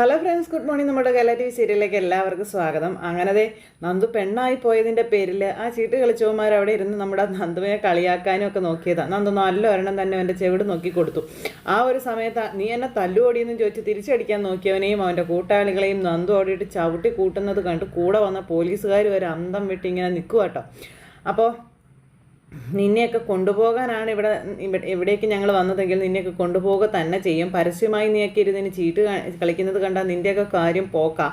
Hello friends good morning നമ്മുടെ കല T V സീരിയലിലേക്ക് എല്ലാവർക്കും സ്വാഗതം. അങ്ങനതെ നന്ദു പെണ്ണായി പോയതിന്റെ പേരിൽ ആ ചീട്ട് കളിച്ചവന്മാർ അവിടെ ഇരുന്ന് നമ്മുടെ നന്ദുവിനെ കളിയാക്കാനും ഒക്കെ നോക്കിയതാണ് നന്ദു നല്ല ഒരെണ്ണം തന്നെ അവന്റെ ചെവിട് നോക്കി കൊടുത്തു. ആ ഒരു സമയത്ത് നീ എന്നെ തല്ലുപൊടിയെന്ന് ചോദിച്ച് തിരിച്ചടിക്കാൻ നോക്കിയവനെയും അവന്റെ കൂട്ടാളികളെയും നന്ദു ഓടിയിട്ട് ചവിട്ടി കൂട്ടുന്നത് കണ്ട് കൂടെ വന്ന പോലീസുകാർ വരെ അന്തം വിട്ട് ഇങ്ങനെ നിൽക്കുക കേട്ടോ അപ്പോൾ നിന്നെയൊക്കെ കൊണ്ടുപോകാനാണ് ഇവിടെ എവിടേക്ക് ഞങ്ങൾ വന്നതെങ്കിൽ നിന്നെയൊക്കെ കൊണ്ടുപോവുക തന്നെ ചെയ്യും. പരസ്യമായി നീയൊക്കെ ഇരുന്നതിന് ചീട്ട് കളിക്കുന്നത് കണ്ടാൽ നിന്റെയൊക്കെ കാര്യം പോക്കാം.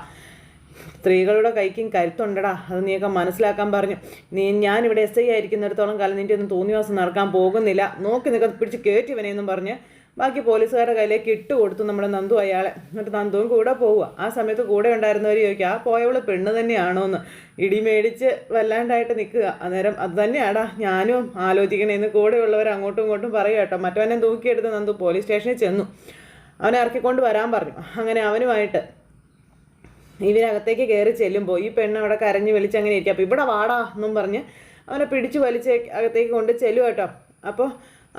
സ്ത്രീകളുടെ കൈക്കും കരുത്തുണ്ടടാ. അത് നീയൊക്കെ മനസ്സിലാക്കാൻ പറഞ്ഞു. നീ ഇവിടെ എസ് ഐ ആയിരിക്കുന്നിടത്തോളം കാലം നിന്റെ ഒന്നും തോന്നിവാസം നടക്കാൻ പോകുന്നില്ല. നോക്കി നിൽക്കാൻ പിടിച്ച് കയറ്റി ഇവനെയെന്നും പറഞ്ഞ് ബാക്കി പോലീസുകാരുടെ കയ്യിലേക്ക് ഇട്ട് കൊടുത്തു നമ്മുടെ നന്ദു അയാളെ. എന്നിട്ട് നന്ദുവും കൂടെ പോവുക ആ സമയത്ത് കൂടെ ഉണ്ടായിരുന്നവർ ചോദിക്കുക ആ പോയവൾ പെണ്ണ് തന്നെയാണോ? എന്ന്. ഇടി മേടിച്ച് വല്ലാണ്ടായിട്ട് നിൽക്കുക. അന്നേരം അത് തന്നെയാടാ ഞാനും ആലോചിക്കണേന്ന് കൂടെയുള്ളവർ അങ്ങോട്ടും ഇങ്ങോട്ടും പറയുക കേട്ടോ. മറ്റവനെ തൂക്കിയെടുത്ത് നന്ദു പോലീസ് സ്റ്റേഷനിൽ ചെന്നു. അവനെ ഇറക്കിക്കൊണ്ട് വരാൻ പറഞ്ഞു. അങ്ങനെ അവനുമായിട്ട് ഇവരകത്തേക്ക് കയറി ചെല്ലുമ്പോൾ ഈ പെണ്ണ് അവിടെ കരഞ്ഞ് വിളിച്ച് അങ്ങനെ ഇരിക്കുക. അപ്പോൾ ഇവിടെ വാടാ എന്നും പറഞ്ഞ് അവനെ പിടിച്ചു വലിച്ച് അകത്തേക്ക് കൊണ്ട് ചെല്ലുക കേട്ടോ. അപ്പോൾ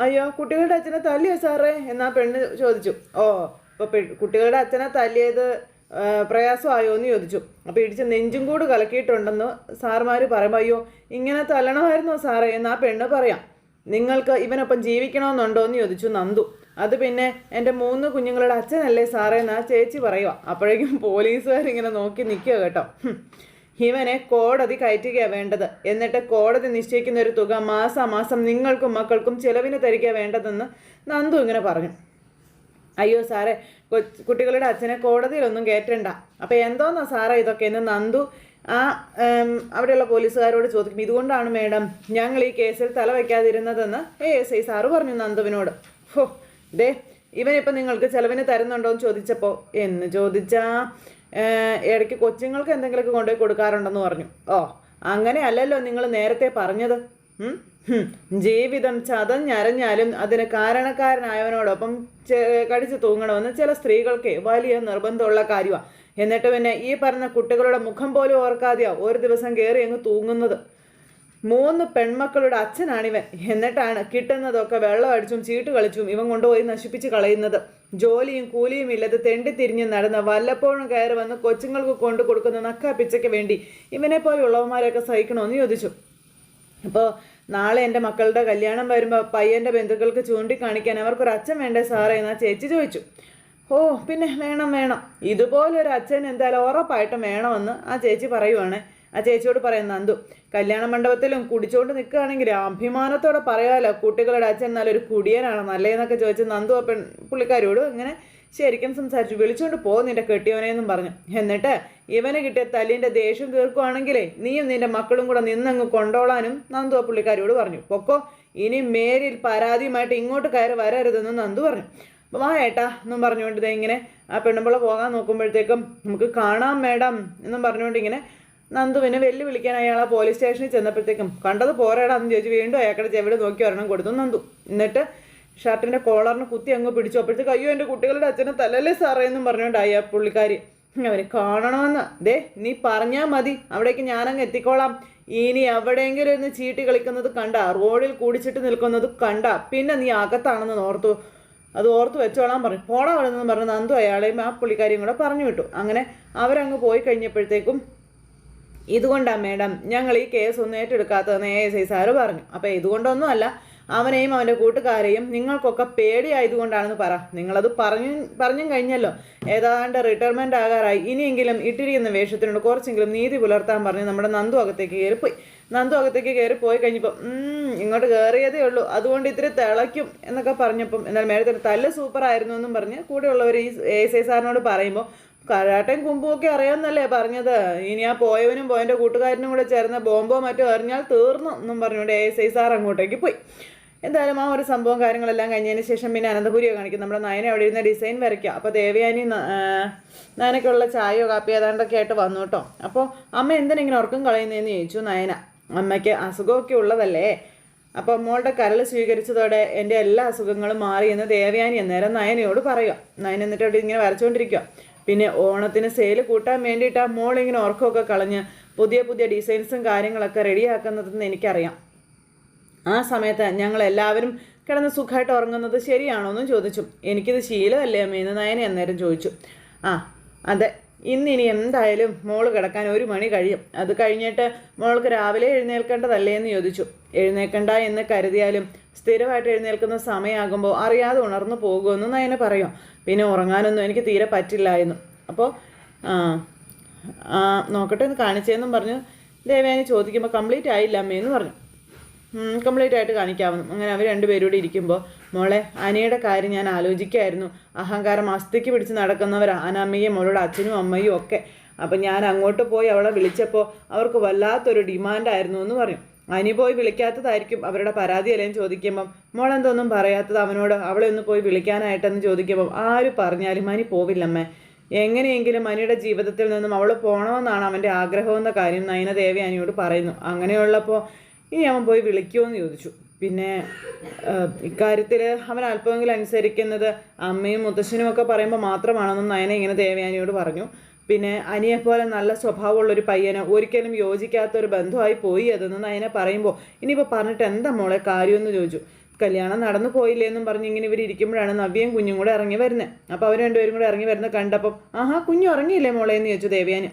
അയ്യോ കുട്ടികളുടെ അച്ഛനെ തല്ലിയോ സാറേ? എന്നാ പെണ്ണ് ചോദിച്ചു. ഓ അപ്പോൾ കുട്ടികളുടെ അച്ഛനെ തല്ലിയത് പ്രയാസമായോ എന്ന് ചോദിച്ചു. അപ്പോൾ ഇടിച്ച് നെഞ്ചും കൂട് കലക്കിയിട്ടുണ്ടെന്ന് സാർമാർ പറയുമ്പോൾ അയ്യോ ഇങ്ങനെ തല്ലണമായിരുന്നോ സാറേ? എന്ന് ആ പെണ്ണ് പറയാം. നിങ്ങൾക്ക് ഇവനൊപ്പം ജീവിക്കണമെന്നുണ്ടോ എന്ന് ചോദിച്ചു നന്ദു. അത് പിന്നെ എന്റെ മൂന്ന് കുഞ്ഞുങ്ങളുടെ അച്ഛനല്ലേ സാറേ? എന്ന് ആ ചേച്ചി പറയുക അപ്പോഴേക്കും പോലീസുകാരിങ്ങനെ നോക്കി നിൽക്കുക കേട്ടോ. ഇവനെ കോടതി കയറ്റുക വേണ്ടത്. എന്നിട്ട് കോടതി നിശ്ചയിക്കുന്ന ഒരു തുക മാസമാസം നിങ്ങൾക്കും മക്കൾക്കും ചിലവിന് തരിക വേണ്ടതെന്ന് നന്ദു ഇങ്ങനെ പറഞ്ഞു. അയ്യോ സാറേ കുട്ടികളുടെ അച്ഛനെ കോടതിയിലൊന്നും കയറ്റണ്ട അപ്പോൾ എന്തോന്നാ സാറേ ഇതൊക്കെ എന്ന് നന്ദു ആ അവിടെയുള്ള പോലീസുകാരോട് ചോദിക്കും. ഇതുകൊണ്ടാണ് മേഡം ഞങ്ങൾ ഈ കേസിൽ തല വയ്ക്കാതിരുന്നതെന്ന് എസ് ഐ സാറ് പറഞ്ഞു നന്ദുവിനോട്. ഹോ ദേ ഇവനിപ്പം നിങ്ങൾക്ക് ചെലവിന് തരുന്നുണ്ടോ എന്ന് ചോദിച്ചപ്പോൾ എന്ന് ചോദിച്ചാ ഏഹ്, ഇടയ്ക്ക് കൊച്ചുങ്ങൾക്ക് എന്തെങ്കിലുമൊക്കെ കൊണ്ടുപോയി കൊടുക്കാറുണ്ടെന്ന് പറഞ്ഞു. ഓ അങ്ങനെയല്ലല്ലോ നിങ്ങൾ നേരത്തെ പറഞ്ഞത്. ജീവിതം ചതഞ്ഞരഞ്ഞാലും അതിന് കാരണക്കാരനായവനോടൊപ്പം കടിച്ചു തൂങ്ങണമെന്ന് ചില സ്ത്രീകൾക്ക് വലിയ നിർബന്ധമുള്ള കാര്യമാണ് എന്നിട്ട് പിന്നെ ഈ പറഞ്ഞ കുട്ടികളുടെ മുഖം പോലും ഓർക്കാതെയാ ഒരു ദിവസം കയറി അങ്ങ് തൂങ്ങുന്നത്. മൂന്ന് പെൺമക്കളുടെ അച്ഛനാണിവൻ. എന്നിട്ടാണ് കിട്ടുന്നതൊക്കെ വെള്ളം അടിച്ചും ചീട്ട് കളിച്ചും ഇവൻ കൊണ്ടുപോയി നശിപ്പിച്ച് കളയുന്നത്. ജോലിയും കൂലിയും ഇല്ലാതെ തെണ്ടി തിരിഞ്ഞ് നടന്ന് വല്ലപ്പോഴും കയറി വന്ന് കൊച്ചുങ്ങൾക്ക് കൊണ്ടു കൊടുക്കുന്ന നക്കാപ്പിച്ചയ്ക്ക് വേണ്ടി ഇവനെ പോലെയുള്ളവന്മാരെയൊക്കെ സഹിക്കണമെന്ന് ചോദിച്ചു. അപ്പോൾ നാളെ എന്റെ മക്കളുടെ കല്യാണം വരുമ്പോൾ പയ്യന്റെ ബന്ധുക്കൾക്ക് ചൂണ്ടിക്കാണിക്കാൻ അവർക്കൊരു അച്ഛൻ വേണ്ടേ സാറേ എന്നാ ചേച്ചി ചോദിച്ചു. ഓ പിന്നെ വേണം വേണം. ഇതുപോലൊരു അച്ഛൻ എന്തായാലും ഉറപ്പായിട്ടും വേണമെന്ന് ആ ചേച്ചി പറയുവാണ്. ആ ചേച്ചിയോട് പറയുന്ന നന്ദു കല്യാണ മണ്ഡപത്തിലും കുടിച്ചോണ്ട് നിൽക്കുകയാണെങ്കിൽ അഭിമാനത്തോടെ പറയാലോ കുട്ടികളുടെ അച്ഛൻ നല്ലൊരു കുടിയനാണ് നല്ലതെന്നൊക്കെ ചോദിച്ച് നന്ദു ആ പെൺ പുള്ളിക്കാരോട് ഇങ്ങനെ ശരിക്കും സംസാരിച്ചു വിളിച്ചുകൊണ്ട് പോ നിന്റെ കെട്ടിയവനെ എന്നും പറഞ്ഞു. എന്നിട്ട് ഇവന് കിട്ടിയ തല്ലിന്റെ ദേഷ്യം തീർക്കുവാണെങ്കിലേ നീയും നിന്റെ മക്കളും കൂടെ നിന്നങ്ങ് കൊണ്ടോളാനും നന്ദു ആ പുള്ളിക്കാരോട് പറഞ്ഞു. പൊക്കോ ഇനി മേരിൽ പരാതിയുമായിട്ട് ഇങ്ങോട്ട് കയറി വരരുതെന്ന് നന്ദു പറഞ്ഞു. അപ്പം വാ ഏട്ടാ എന്നും പറഞ്ഞുകൊണ്ട് ഇങ്ങനെ ആ പെണ്ണുമ്പിള പോകാൻ നോക്കുമ്പോഴത്തേക്കും നമുക്ക് കാണാം മേഡം എന്നും പറഞ്ഞുകൊണ്ട് ഇങ്ങനെ നന്ദുവിനെ വെല്ലുവിളിക്കാൻ അയാൾ ആ പോലീസ് സ്റ്റേഷനിൽ ചെന്നപ്പോഴത്തേക്കും കണ്ടത് പോരാടാന്ന് ചോദിച്ചു. വീണ്ടും അയാളുടെ ചെവിടെ നോക്കി ഒരെണ്ണം കൊടുത്തു നന്ദു. എന്നിട്ട് ഷർട്ടിന്റെ കോളറിന് കുത്തി അങ്ങ് പിടിച്ചു. അപ്പോഴത്തേക്ക് അയ്യോ എന്റെ കുട്ടികളുടെ അച്ഛനെ തലല്ലേ സാറേ എന്നും പറഞ്ഞുകൊണ്ട് അയ്യ പുള്ളിക്കാരി. അവനെ കാണണമെന്ന്. ദേ നീ പറഞ്ഞാൽ മതി. അവിടേക്ക് ഞാനങ്ങ് എത്തിക്കോളാം. ഇനി എവിടെയെങ്കിലും ഇരുന്ന് ചീട്ടി കളിക്കുന്നത് കണ്ട റോഡിൽ കൂടിച്ചിട്ട് നിൽക്കുന്നത് കണ്ട. പിന്നെ നീ അകത്താണെന്ന് ഓർത്തു. അത് ഓർത്ത് വെച്ചോളാൻ പറഞ്ഞു. പോടാ അവിടെ നിന്ന് പറഞ്ഞു നന്ദു അയാളെയും ആ പുള്ളിക്കാരിയും കൂടെ പറഞ്ഞു വിട്ടു. അങ്ങനെ അവരങ്ങ് പോയി കഴിഞ്ഞപ്പോഴത്തേക്കും ഇതുകൊണ്ടാണ് മേഡം ഞങ്ങൾ ഈ കേസ് ഒന്നും ഏറ്റെടുക്കാത്തതെന്ന് എ എസ് ഐ സാറ് പറഞ്ഞു. അപ്പോൾ ഇതുകൊണ്ടൊന്നുമല്ല അവനെയും അവന്റെ കൂട്ടുകാരെയും നിങ്ങൾക്കൊക്കെ പേടിയായതുകൊണ്ടാണെന്ന് പറ. നിങ്ങളത് പറഞ്ഞു പറഞ്ഞും കഴിഞ്ഞല്ലോ. ഏതാണ്ട് റിട്ടയർമെന്റ് ആകാറായി. ഇനിയെങ്കിലും ഇട്ടിരിക്കുന്ന വേഷത്തിനോട് കുറച്ചെങ്കിലും നീതി പുലർത്താൻ പറഞ്ഞ് നമ്മുടെ നന്ദു അകത്തേക്ക് കയറിപ്പോയി. നന്ദു അകത്തേക്ക് കയറി പോയി കഴിഞ്ഞപ്പം "ഉം, ഇങ്ങോട്ട് കയറിയതേ ഉള്ളൂ. അതുകൊണ്ട് ഇത്തിരി തിളയ്ക്കും എന്നൊക്കെ പറഞ്ഞപ്പം എന്നാൽ മേഡത്തിന് തല്ല് സൂപ്പറായിരുന്നു എന്നും പറഞ്ഞ് കൂടെയുള്ളവർ ഈ എ എസ് ഐ സാറിനോട് പറയുമ്പോൾ കരാട്ടയും കുമ്പും ഒക്കെ അറിയാമെന്നല്ലേ പറഞ്ഞത്? ഇനി ആ പോയവനും പോയന്റെ കൂട്ടുകാരനും കൂടെ ചേർന്ന് ബോംബോ മറ്റോ എറിഞ്ഞാൽ തീർന്നു എന്നും പറഞ്ഞുകൊണ്ട് എ എസ് ഐ സാർ അങ്ങോട്ടേക്ക് പോയി. എന്തായാലും ആ ഒരു സംഭവം കാര്യങ്ങളെല്ലാം കഴിഞ്ഞതിന് ശേഷം പിന്നെ അനന്തപുരിയോ കാണിക്കും നമ്മുടെ നയന അവിടെ ഇരുന്ന ഡിസൈൻ വരയ്ക്കുക അപ്പോൾ ദേവയാനി നയനയ്ക്കുള്ള ചായയോ കാപ്പിയോ ഏതാണ്ടൊക്കെ ആയിട്ട് വന്നു കേട്ടോ. അപ്പോൾ അമ്മ എന്തിനെങ്ങനെ ഉറക്കം കളയുന്നതെന്ന് ചോദിച്ചു നയന. അമ്മയ്ക്ക് അസുഖമൊക്കെ ഉള്ളതല്ലേ? അപ്പോൾ മോളുടെ കരൾ സ്വീകരിച്ചതോടെ എന്റെ എല്ലാ അസുഖങ്ങളും മാറി എന്ന് ദേവയാനി അന്നേരം നയനയോട് പറയുക നയന എന്നിട്ട് അവിടെ ഇങ്ങനെ വരച്ചുകൊണ്ടിരിക്കുക പിന്നെ ഓണത്തിന് സെയിൽ കൂട്ടാൻ വേണ്ടിയിട്ട് ആ മോളിങ്ങനെ ഉറക്കമൊക്കെ കളഞ്ഞ് പുതിയ പുതിയ ഡിസൈൻസും കാര്യങ്ങളൊക്കെ റെഡിയാക്കുന്നതെന്ന് എനിക്കറിയാം. ആ സമയത്ത് ഞങ്ങൾ എല്ലാവരും കിടന്ന് സുഖമായിട്ട് ഉറങ്ങുന്നത് ശരിയാണോ എന്നും ചോദിച്ചു. എനിക്കിത് ശീലമല്ലേ അമ്മയെന്ന് നയനെ അന്നേരം ചോദിച്ചു. ആ അതെ. ഇന്നിനി എന്തായാലും മോൾ കിടക്കാൻ ഒരു മണി കഴിയും. അത് കഴിഞ്ഞിട്ട് മോൾക്ക് രാവിലെ എഴുന്നേൽക്കേണ്ടതല്ലേ എന്ന് ചോദിച്ചു. എഴുന്നേൽക്കണ്ട എന്ന് കരുതിയാലും സ്ഥിരമായിട്ട് എഴുന്നേൽക്കുന്ന സമയമാകുമ്പോൾ അറിയാതെ ഉണർന്നു പോകുമെന്ന് നയന പറയും. പിന്നെ ഉറങ്ങാനൊന്നും എനിക്ക് തീരെ പറ്റില്ലായിരുന്നു അപ്പോൾ നോക്കട്ടെ എന്ന് കാണിച്ചതെന്നും പറഞ്ഞു. ദേവയാനി ചോദിക്കുമ്പോൾ കംപ്ലീറ്റ് ആയില്ല അമ്മയെന്ന് പറഞ്ഞു. കംപ്ലീറ്റ് ആയിട്ട് കാണിക്കാവുന്നു. അങ്ങനെ അവർ രണ്ടുപേരും കൂടി ഇരിക്കുമ്പോൾ മോളെ അനയുടെ കാര്യം ഞാൻ ആലോചിക്കായിരുന്നു. അഹങ്കാരം അസ്ഥിക്ക് പിടിച്ച് നടക്കുന്നവരാ. അനമ്മയും മോളുടെ അച്ഛനും അമ്മയും ഒക്കെ. അപ്പം ഞാൻ അങ്ങോട്ട് പോയി അവളെ വിളിച്ചപ്പോൾ അവർക്ക് വല്ലാത്തൊരു ഡിമാൻഡായിരുന്നു എന്ന് പറയും. അനി പോയി വിളിക്കാത്തതായിരിക്കും അവരുടെ പരാതി അല്ലേന്ന് ചോദിക്കുമ്പം മോളെന്തൊന്നും പറയാത്തത്? അവനോട് അവളെ ഒന്ന് പോയി വിളിക്കാനായിട്ടെന്ന് ചോദിക്കുമ്പം ആര് പറഞ്ഞാലും അനി പോവില്ലമ്മേ. എങ്ങനെയെങ്കിലും അനിയുടെ ജീവിതത്തിൽ നിന്നും അവൾ പോകണമെന്നാണ് അവന്റെ ആഗ്രഹമെന്ന കാര്യം നയനദേവി ദേവയാനിയോട് പറയുന്നു. അങ്ങനെയുള്ളപ്പോൾ ഇനി അവൻ പോയി വിളിക്കുമോ എന്ന് ചോദിച്ചു. പിന്നെ ഇക്കാര്യത്തിൽ അവൻ അല്പമെങ്കിലും അനുസരിക്കുന്നത് അമ്മയും മുത്തശ്ശനും ഒക്കെ പറയുമ്പോൾ മാത്രമാണെന്നും നയന ഇങ്ങനെ ദേവയാനിയോട് പറഞ്ഞു. പിന്നെ അനിയെപ്പോലെ നല്ല സ്വഭാവമുള്ളൊരു പയ്യന് ഒരിക്കലും യോജിക്കാത്ത ഒരു ബന്ധമായി പോയി അതെന്ന് നയന പറയുമ്പോൾ ഇനിയിപ്പോൾ പറഞ്ഞിട്ട് എന്താ മോളെ കാര്യമെന്ന് ചോദിച്ചു. കല്യാണം നടന്നു പോയില്ലേ എന്നും പറഞ്ഞ് ഇങ്ങനെ ഇവർ ഇരിക്കുമ്പോഴാണ് നവ്യയും കുഞ്ഞും കൂടെ ഇറങ്ങി വരുന്നത് അപ്പോൾ അവർ രണ്ടുപേരും കൂടെ ഇറങ്ങി വരുന്നത് കണ്ടപ്പം ആഹാ കുഞ്ഞു ഇറങ്ങിയില്ലേ മോളെ? എന്ന് ചോദിച്ചു ദേവയാനി.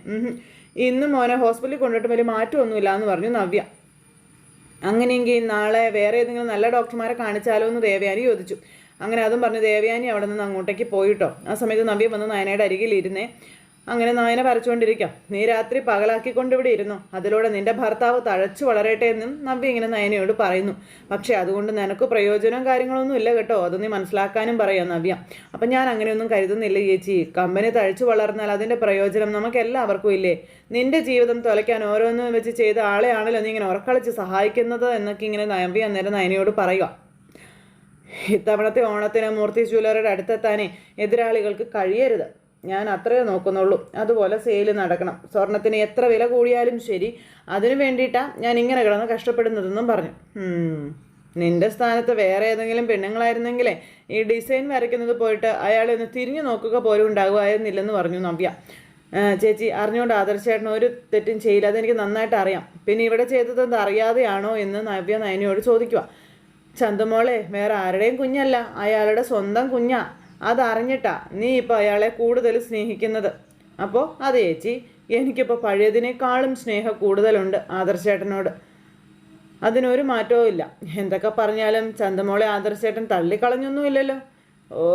ഇന്നും മോനെ ഹോസ്പിറ്റലിൽ കൊണ്ടിട്ട് വലിയ മാറ്റമൊന്നുമില്ല എന്ന് പറഞ്ഞു നവ്യ. അങ്ങനെയെങ്കിൽ നാളെ വേറെ ഏതെങ്കിലും നല്ല ഡോക്ടർമാരെ കാണിച്ചാലോ എന്ന് ദേവയാനി ചോദിച്ചു. അങ്ങനെ അതും പറഞ്ഞു ദേവയാനി അവിടെ നിന്ന് അങ്ങോട്ടേക്ക് പോയിട്ടോ? ആ സമയത്ത് നവ്യ വന്ന് നയനയുടെ അരികിലിരുന്നേ അങ്ങനെ നായനെ വരച്ചുകൊണ്ടിരിക്കാം നീ രാത്രി പകലാക്കിക്കൊണ്ട് ഇവിടെ ഇരുന്നു? അതിലൂടെ നിന്റെ ഭർത്താവ് തഴച്ചു വളരട്ടെ എന്നും നവ്യ ഇങ്ങനെ നയനയോട് പറയുന്നു. പക്ഷേ അതുകൊണ്ട് നിനക്ക് പ്രയോജനവും കാര്യങ്ങളൊന്നും ഇല്ല കേട്ടോ. അത് നീ മനസ്സിലാക്കാനും പറയാം നവ്യ. അപ്പം ഞാൻ അങ്ങനെയൊന്നും കരുതുന്നില്ല ചേച്ചി. കമ്പനി തഴച്ചു വളർന്നാൽ അതിന്റെ പ്രയോജനം നമുക്ക് എല്ലാവർക്കും ഇല്ലേ? നിന്റെ ജീവിതം തുലയ്ക്കാൻ ഓരോന്നും വെച്ച് ചെയ്ത ആളെയാണല്ലോ നീ ഇങ്ങനെ ഉറക്കളിച്ച് സഹായിക്കുന്നത് എന്നൊക്കെ ഇങ്ങനെ നവ്യ അന്നേരം നയനയോട് പറയുക ഇത്തവണത്തെ ഓണത്തിന് മൂർത്തി ജ്വല്ലറിയുടെ അടുത്തെത്താനേ എതിരാളികൾക്ക് കഴിയരുത്. ഞാൻ അത്രയേ നോക്കുന്നുള്ളൂ. അതുപോലെ സെയിൽ നടക്കണം. സ്വർണത്തിന് എത്ര വില കൂടിയാലും ശരി അതിനു വേണ്ടിയിട്ടാണ് ഞാൻ ഇങ്ങനെ കിടന്ന് കഷ്ടപ്പെടുന്നതെന്നും പറഞ്ഞു. നിന്റെ സ്ഥാനത്ത് വേറെ ഏതെങ്കിലും പെണ്ണുങ്ങളായിരുന്നെങ്കിലേ ഈ ഡിസൈൻ വരയ്ക്കുന്നത് പോയിട്ട് അയാൾ ഒന്ന് തിരിഞ്ഞു നോക്കുക പോലും ഉണ്ടാകുമായിരുന്നില്ലെന്ന് പറഞ്ഞു നവ്യ. ചേച്ചി അറിഞ്ഞുകൊണ്ട് ആദർശേട്ടൻ ഒരു തെറ്റും ചെയ്യില്ല. അതെനിക്ക് നന്നായിട്ട് അറിയാം. പിന്നെ ഇവിടെ ചെയ്തത് എന്ത് അറിയാതെയാണോ എന്ന് നവ്യ നയനയോട് ചോദിക്കുക ചന്തമോളെ വേറെ ആരുടെയും കുഞ്ഞല്ല. അയാളുടെ സ്വന്തം കുഞ്ഞാ. അതറിഞ്ഞിട്ടാ നീ ഇപ്പോൾ അയാളെ കൂടുതൽ സ്നേഹിക്കുന്നത്. അപ്പോൾ അതെ ചേച്ചി എനിക്കിപ്പോൾ പഴയതിനേക്കാളും സ്നേഹം കൂടുതലുണ്ട് ആദർശേട്ടനോട്. അതിനൊരു മാറ്റവും ഇല്ല. എന്തൊക്കെ പറഞ്ഞാലും ചന്തമോളെ ആദർശേട്ടൻ തള്ളിക്കളഞ്ഞൊന്നുമില്ലല്ലോ. ഓ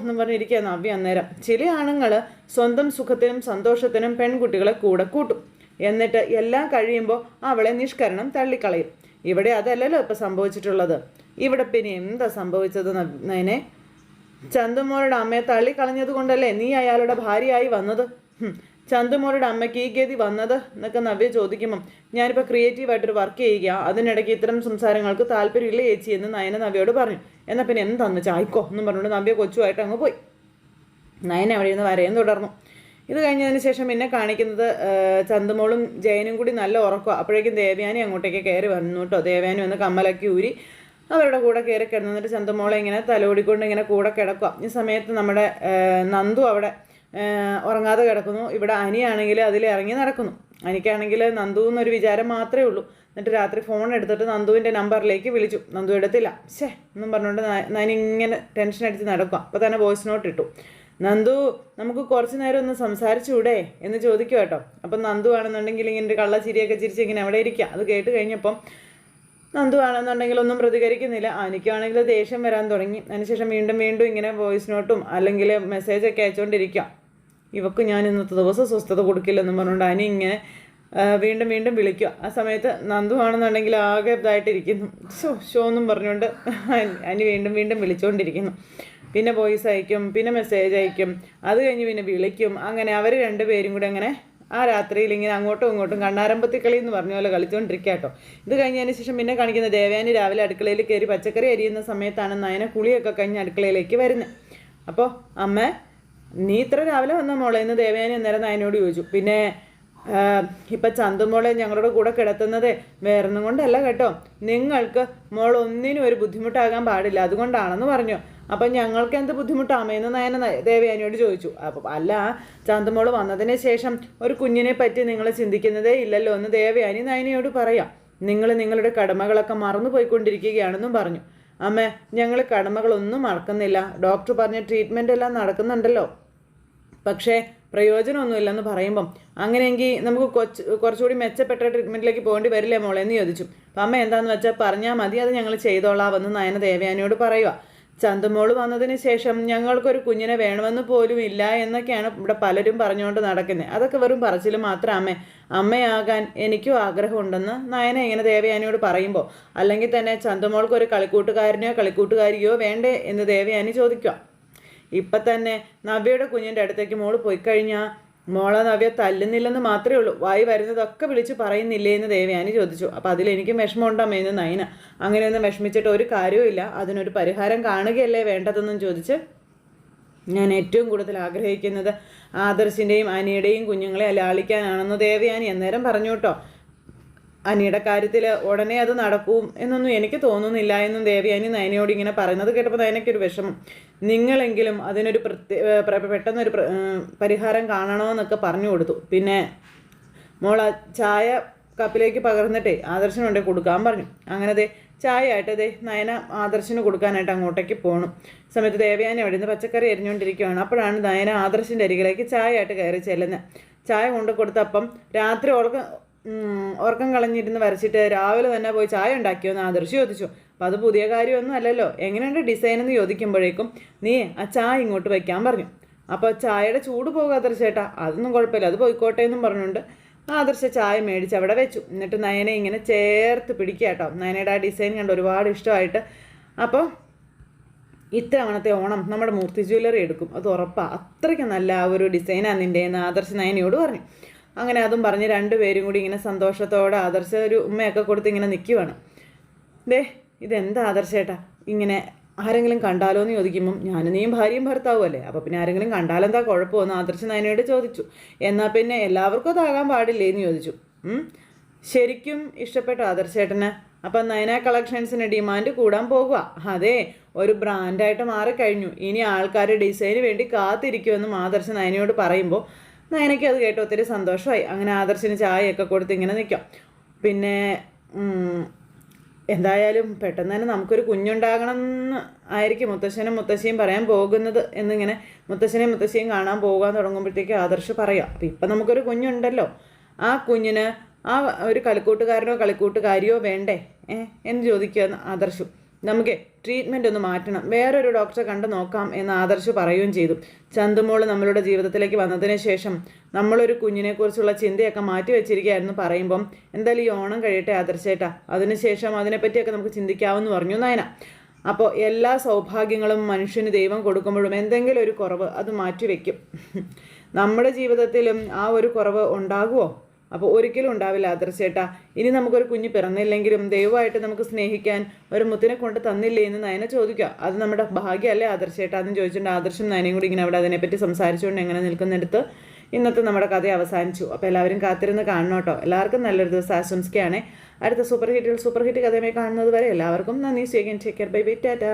എന്നും പറഞ്ഞിരിക്കുക നവ്യ അന്നേരം. ചില ആണുങ്ങൾ സ്വന്തം സുഖത്തിനും സന്തോഷത്തിനും പെൺകുട്ടികളെ കൂടെ കൂട്ടും. എന്നിട്ട് എല്ലാം കഴിയുമ്പോൾ അവളെ നിഷ്കരണം തള്ളിക്കളയും. ഇവിടെ അതല്ലല്ലോ ഇപ്പം സംഭവിച്ചിട്ടുള്ളത്. ഇവിടെ പിന്നെ എന്താ സംഭവിച്ചത് നയനെ ചന്തുമോളുടെ അമ്മയെ തള്ളിക്കളഞ്ഞത് കൊണ്ടല്ലേ നീ അയാളുടെ ഭാര്യയായി വന്നത്? ചന്തുമോരുടെ അമ്മയ്ക്ക് ഈ ഗതി വന്നത്? എന്നൊക്കെ നവ്യ ചോദിക്കുമ്പം ഞാനിപ്പോൾ ക്രിയേറ്റീവായിട്ടൊരു വർക്ക് ചെയ്യുക അതിനിടയ്ക്ക് ഇത്തരം സംസാരങ്ങൾക്ക് താല്പര്യമില്ല ചേച്ചി എന്ന് നയന നവ്യയോട് പറഞ്ഞു. എന്നാൽ പിന്നെ എന്താന്ന് ചായ്ക്കോ എന്നും പറഞ്ഞുകൊണ്ട് നവ്യ കൊച്ചുമായിട്ട് അങ്ങ് പോയി. നയന അവിടെ നിന്ന് വരയും തുടർന്നു. ഇത് കഴിഞ്ഞതിന് ശേഷം പിന്നെ കാണിക്കുന്നത് ചന്തുമോളും ജയനും കൂടി നല്ല ഉറക്കുക അപ്പോഴേക്കും ദേവയാനി അങ്ങോട്ടേക്ക് കയറി വന്നു കേട്ടോ. ദേവയാനി വന്ന് കമ്മലൊക്കെ ഊരി അവരുടെ കൂടെ കയറി കിടന്നിട്ട് ചന്തമോളെ ഇങ്ങനെ തലോടിക്കൊണ്ട് ഇങ്ങനെ കൂടെ കിടക്കുക. ഈ സമയത്ത് നമ്മുടെ നന്ദു അവിടെ ഉറങ്ങാതെ കിടക്കുന്നു. ഇവിടെ അനിയാണെങ്കിൽ അതിൽ ഇറങ്ങി നടക്കുന്നു. അനിക്കാണെങ്കിൽ നന്ദു എന്നൊരു വിചാരം മാത്രമേ ഉള്ളൂ. എന്നിട്ട് രാത്രി ഫോൺ എടുത്തിട്ട് നന്ദുവിന്റെ നമ്പറിലേക്ക് വിളിച്ചു. നന്ദു എടുത്തില്ല. ശേ എന്നും പറഞ്ഞുകൊണ്ട് ഞാൻ ഇങ്ങനെ ടെൻഷൻ അടിച്ച് നടക്കുക. അപ്പോൾ തന്നെ വോയിസ് നോട്ട് ഇട്ടു. നന്ദു നമുക്ക് കുറച്ച് നേരം ഒന്ന് സംസാരിച്ചൂടെ എന്ന് ചോദിക്കും കേട്ടോ. അപ്പം നന്ദു ആണെന്നുണ്ടെങ്കിൽ ഇങ്ങനെ ഒരു കള്ളച്ചിരിയൊക്കെ ചിരിച്ച് ഇങ്ങനെ അവിടെ ഇരിക്കുക. അത് കേട്ട് കഴിഞ്ഞപ്പം നന്ദു ആണെന്നുണ്ടെങ്കിൽ ഒന്നും പ്രതികരിക്കുന്നില്ല. എനിക്കാണെങ്കിൽ ദേഷ്യം വരാൻ തുടങ്ങി. അതിനുശേഷം വീണ്ടും വീണ്ടും ഇങ്ങനെ വോയിസ് നോട്ടും അല്ലെങ്കിൽ മെസ്സേജൊക്കെ അയച്ചുകൊണ്ടിരിക്കാം. ഇവക്ക് ഞാൻ ഇന്നത്തെ ദിവസം സ്വസ്ഥത കൊടുക്കില്ലെന്നും പറഞ്ഞുകൊണ്ട് അനി ഇങ്ങനെ വീണ്ടും വീണ്ടും വിളിക്കുക. ആ സമയത്ത് നന്ദു ആണെന്നുണ്ടെങ്കിൽ ആകെ ഇതായിട്ടിരിക്കുന്നു. ഷോ ഷോ എന്നും പറഞ്ഞുകൊണ്ട് അനി വീണ്ടും വീണ്ടും വിളിച്ചുകൊണ്ടിരിക്കുന്നു പിന്നെ വോയിസ് അയക്കും പിന്നെ മെസ്സേജ് അയക്കും. അത് കഴിഞ്ഞ് പിന്നെ വിളിക്കും. അങ്ങനെ അവർ രണ്ടുപേരും കൂടെ അങ്ങനെ ആ രാത്രിയിൽ ഇങ്ങനെ അങ്ങോട്ടും ഇങ്ങോട്ടും കണ്ണാരമ്പത്തി കളി എന്ന് പറഞ്ഞ പോലെ കളിച്ചുകൊണ്ടിരിക്കുക കേട്ടോ ഇത് കഴിഞ്ഞതിന് ശേഷം പിന്നെ കാണിക്കുന്ന ദേവയാനി രാവിലെ അടുക്കളയിൽ കയറി പച്ചക്കറി അരിയുന്ന സമയത്താണ് നയന കുളിയൊക്കെ കഴിഞ്ഞ് അടുക്കളയിലേക്ക് വരുന്നത് അപ്പോൾ അമ്മ നീ ഇത്ര രാവിലെ വന്ന മോളെ? ദേവയാനി അന്നേരം നയനോട് ചോദിച്ചു. പിന്നെ ഇപ്പം ചന്തുമോളെ ഞങ്ങളുടെ കൂടെ കിടത്തുന്നത് വേറൊന്നും കൊണ്ടല്ല കേട്ടോ. നിങ്ങൾക്ക് മോൾ ഒന്നിനും ഒരു ബുദ്ധിമുട്ടാകാൻ പാടില്ല. അതുകൊണ്ടാണെന്ന് പറഞ്ഞു. അപ്പം ഞങ്ങൾക്ക് എന്ത് ബുദ്ധിമുട്ടാമേന്ന് നയന ദേവയാനിയോട് ചോദിച്ചു. അപ്പം അല്ല ചാന്തമോൾ വന്നതിന് ശേഷം ഒരു കുഞ്ഞിനെ പറ്റി നിങ്ങൾ ചിന്തിക്കുന്നതേ ഇല്ലല്ലോ എന്ന് ദേവയാനി നയനയോട് പറയാം. നിങ്ങൾ നിങ്ങളുടെ കടമകളൊക്കെ മറന്നു പോയിക്കൊണ്ടിരിക്കുകയാണെന്നും പറഞ്ഞു. അമ്മ ഞങ്ങൾ കടമകളൊന്നും മറക്കുന്നില്ല. ഡോക്ടർ പറഞ്ഞ ട്രീറ്റ്മെന്റ് എല്ലാം നടക്കുന്നുണ്ടല്ലോ. പക്ഷേ പ്രയോജനമൊന്നുമില്ലെന്ന് പറയുമ്പം അങ്ങനെയെങ്കിൽ നമുക്ക് കൊച്ച് കുറച്ചുകൂടി മെച്ചപ്പെട്ട ട്രീറ്റ്മെന്റിലേക്ക് പോകേണ്ടി വരില്ലേ മോളെ എന്ന് ചോദിച്ചു. അപ്പം അമ്മ എന്താണെന്ന് വെച്ചാൽ പറഞ്ഞാൽ മതി അത് ഞങ്ങൾ ചെയ്തോളാമെന്ന് നയന ദേവയാനിയോട് പറയുക ചന്തമോൾ വന്നതിന് ശേഷം ഞങ്ങൾക്കൊരു കുഞ്ഞിനെ വേണമെന്ന് പോലും ഇല്ല എന്നൊക്കെയാണ് ഇവിടെ പലരും പറഞ്ഞുകൊണ്ട് നടക്കുന്നത് അതൊക്കെ വെറും പറച്ചിൽ മാത്രം അമ്മ. അമ്മയാകാൻ എനിക്കും ആഗ്രഹമുണ്ടെന്ന് നയന ഇങ്ങനെ ദേവയാനിയോട് പറയുമ്പോൾ അല്ലെങ്കിൽ തന്നെ ചന്തമോൾക്കൊരു കളിക്കൂട്ടുകാരനെയോ കളിക്കൂട്ടുകാരിയോ വേണ്ടേ? എന്ന് ദേവയാനി ചോദിക്കുക ഇപ്പം തന്നെ നവ്യയുടെ കുഞ്ഞിന്റെ അടുത്തേക്ക് മോൾ പോയി കഴിഞ്ഞാൽ മോളെ നവ്യ തല്ലുന്നില്ലെന്ന് മാത്രമേ ഉള്ളൂ. വായി വരുന്നതൊക്കെ വിളിച്ച് പറയുന്നില്ലേ എന്ന് ദേവയാനി ചോദിച്ചു. അപ്പോൾ അതിലെനിക്കും എന്ന് നൈന? അങ്ങനെയൊന്നും വിഷമിച്ചിട്ട് ഒരു കാര്യവുമില്ല അതിനൊരു പരിഹാരം കാണുകയല്ലേ വേണ്ടതെന്നും ചോദിച്ച് ഞാൻ ഏറ്റവും കൂടുതൽ ആഗ്രഹിക്കുന്നത് ആദർശിന്റെയും അനിയുടെയും കുഞ്ഞുങ്ങളെ ലാളിക്കാനാണെന്ന് ദേവയാനി അന്നേരം പറഞ്ഞു കേട്ടോ. അനിയുടെ കാര്യത്തിൽ ഉടനെ അത് നടക്കും എന്നൊന്നും എനിക്ക് തോന്നുന്നില്ല എന്നും ദേവി ദേവയാനി നയനയോട് ഇങ്ങനെ പറയുന്നത് കേട്ടപ്പോൾ നയനയ്ക്കൊരു വിഷമം. നിങ്ങളെങ്കിലും അതിനൊരു പ്രത്യേക പെട്ടെന്നൊരു പരിഹാരം കാണണമെന്നൊക്കെ പറഞ്ഞു കൊടുത്തു. പിന്നെ മോള ചായ കപ്പിലേക്ക് പകർന്നിട്ടേ ആദർശനുണ്ടെ കൊടുക്കാൻ പറഞ്ഞു. അങ്ങനെ ദേ ചായ ആയിട്ട് ദേ നയന ആദർശന് കൊടുക്കാനായിട്ട് അങ്ങോട്ടേക്ക് പോകണം സമയത്ത് ദേവയാനി അവിടെ നിന്ന് പച്ചക്കറി എരിഞ്ഞുകൊണ്ടിരിക്കുകയാണ് അപ്പോഴാണ് നയന ആദർശിന്റെ അരികിലേക്ക് ചായ ആയിട്ട് കയറി ചെല്ലുന്നത് ചായ കൊണ്ട് കൊടുത്തപ്പം രാത്രി ഓൾക്ക് ഉറക്കം കളഞ്ഞിരുന്ന് വരച്ചിട്ട് രാവിലെ തന്നെ പോയി ചായ ഉണ്ടാക്കിയോ എന്ന് ആദർശ് ചോദിച്ചു. അപ്പം അത് പുതിയ കാര്യമൊന്നും അല്ലല്ലോ. എങ്ങനെയുണ്ട് ഡിസൈൻ എന്ന് ചോദിക്കുമ്പോഴേക്കും നീ ആ ചായ ഇങ്ങോട്ട് വയ്ക്കാൻ പറഞ്ഞു. അപ്പോൾ ചായയുടെ ചൂട് പോകുക ആദർശേട്ടാ അതൊന്നും കുഴപ്പമില്ല. അത് പോയിക്കോട്ടെ എന്നും പറഞ്ഞുകൊണ്ട് ആദർശ ചായ മേടിച്ച് അവിടെ വെച്ചു. എന്നിട്ട് നയനെ ഇങ്ങനെ ചേർത്ത് പിടിക്കുക കേട്ടോ. നയനയുടെ ആ ഡിസൈൻ കണ്ട് ഒരുപാട് ഇഷ്ടമായിട്ട്. അപ്പോൾ ഇത്തവണത്തെ ഓണം നമ്മുടെ മൂർത്തി ജ്വല്ലറി എടുക്കും. അത് ഉറപ്പാണ് അത്രയ്ക്ക് നല്ല ഒരു ഡിസൈനാണ് നിന്റെ എന്ന് ആദർശ് നയനയോട് പറഞ്ഞു. അങ്ങനെ അതും പറഞ്ഞ് രണ്ടുപേരും കൂടി ഇങ്ങനെ സന്തോഷത്തോടെ ആദർശ ഒരു ഉമ്മയൊക്കെ കൊടുത്ത് ഇങ്ങനെ നിൽക്കുവാണ് ദേ ഇതെന്താ ആദർശേട്ടാ ഇങ്ങനെ ആരെങ്കിലും കണ്ടാലോ എന്ന് ചോദിക്കുമ്പം ഞാനും നീയും ഭാര്യയും ഭർത്താവുമല്ലേ അപ്പോൾ പിന്നെ ആരെങ്കിലും കണ്ടാലെന്താ കുഴപ്പമെന്ന് ആദർശ നയനയോട് ചോദിച്ചു. എന്നാൽ പിന്നെ എല്ലാവർക്കും അതാകാൻ പാടില്ലേ എന്ന് ചോദിച്ചു. ശരിക്കും ഇഷ്ടപ്പെട്ടു ആദർശേട്ടന് അപ്പം നയന കളക്ഷൻസിന് ഡിമാൻഡ് കൂടാൻ പോകുക അതെ ഒരു ബ്രാൻഡായിട്ട് മാറിക്കഴിഞ്ഞു. ഇനി ആൾക്കാർ ഡിസൈന് വേണ്ടി കാത്തിരിക്കുമെന്നും ആദർശ നയനയോട് പറയുമ്പോൾ നയനയ്ക്ക് അത് കേട്ട് ഒത്തിരി സന്തോഷമായി. അങ്ങനെ ആദർശിന് ചായയൊക്കെ കൊടുത്ത് ഇങ്ങനെ നിൽക്കാം. പിന്നെ എന്തായാലും പെട്ടെന്ന് തന്നെ നമുക്കൊരു കുഞ്ഞുണ്ടാകണം എന്ന് ആയിരിക്കും മുത്തശ്ശനും മുത്തശ്ശിയും പറയാൻ പോകുന്നത് എന്നിങ്ങനെ മുത്തശ്ശനെയും മുത്തശ്ശിയും കാണാൻ പോകാൻ തുടങ്ങുമ്പോഴത്തേക്ക് ആദർശ് പറയാം അപ്പം ഇപ്പം നമുക്കൊരു കുഞ്ഞുണ്ടല്ലോ. ആ കുഞ്ഞിന് ആ ഒരു കളിക്കൂട്ടുകാരനോ കളിക്കൂട്ടുകാരിയോ വേണ്ടേ? എന്ന് ചോദിക്കുക ആദർശു. നമുക്ക് ട്രീറ്റ്മെന്റ് ഒന്ന് മാറ്റണം. വേറൊരു ഡോക്ടറെ കണ്ട് നോക്കാം എന്ന് ആദർശ് പറയുകയും ചെയ്തു. ചന്തുമോൾ നമ്മളുടെ ജീവിതത്തിലേക്ക് വന്നതിന് ശേഷം നമ്മളൊരു കുഞ്ഞിനെക്കുറിച്ചുള്ള ചിന്തയൊക്കെ മാറ്റി വെച്ചിരിക്കുകയായിരുന്നു പറയുമ്പം എന്തായാലും ഈ ഓണം കഴിയട്ടെ ആദർശേട്ടാ. അതിനുശേഷം അതിനെപ്പറ്റിയൊക്കെ നമുക്ക് ചിന്തിക്കാമെന്ന് പറഞ്ഞു നയന. അപ്പോൾ എല്ലാ സൗഭാഗ്യങ്ങളും മനുഷ്യന് ദൈവം കൊടുക്കുമ്പോഴും എന്തെങ്കിലും ഒരു കുറവ് അത് മാറ്റിവെക്കും. നമ്മുടെ ജീവിതത്തിലും ആ ഒരു കുറവ് ഉണ്ടാകുമോ അപ്പോൾ ഒരിക്കലും ഉണ്ടാവില്ല ആദർശേട്ടാ. ഇനി നമുക്കൊരു കുഞ്ഞ് പിറന്നില്ലെങ്കിലും ദൈവമായിട്ട് നമുക്ക് സ്നേഹിക്കാൻ ഒരു മുത്തിനെ കൊണ്ട് തന്നില്ലേ എന്ന് നയന ചോദിക്കുക. അത് നമ്മുടെ ഭാഗ്യമല്ലേ ആദർശേട്ടാ എന്ന് ചോദിച്ചിട്ടുണ്ട്. ആദർശം നയനയും കൂടി ഇങ്ങനെ അവിടെ അതിനെപ്പറ്റി സംസാരിച്ചുകൊണ്ട് എങ്ങനെ നിൽക്കുന്നിടത്ത് ഇന്നത്തെ നമ്മുടെ കഥ അവസാനിച്ചു. അപ്പോൾ എല്ലാവരും കാത്തിരുന്ന് കാണണം കേട്ടോ. എല്ലാവർക്കും നല്ലൊരു ദിവസം ആശംസിക്കുകയാണ്. അടുത്ത സൂപ്പർ ഹിറ്റിൽ സൂപ്പർ ഹിറ്റ് കഥയുമായി കാണുന്നത് വരെ എല്ലാവർക്കും നന്ദി. സ്വീകരിച്ചേക്കർ ബൈ ബൈ ടാറ്റാ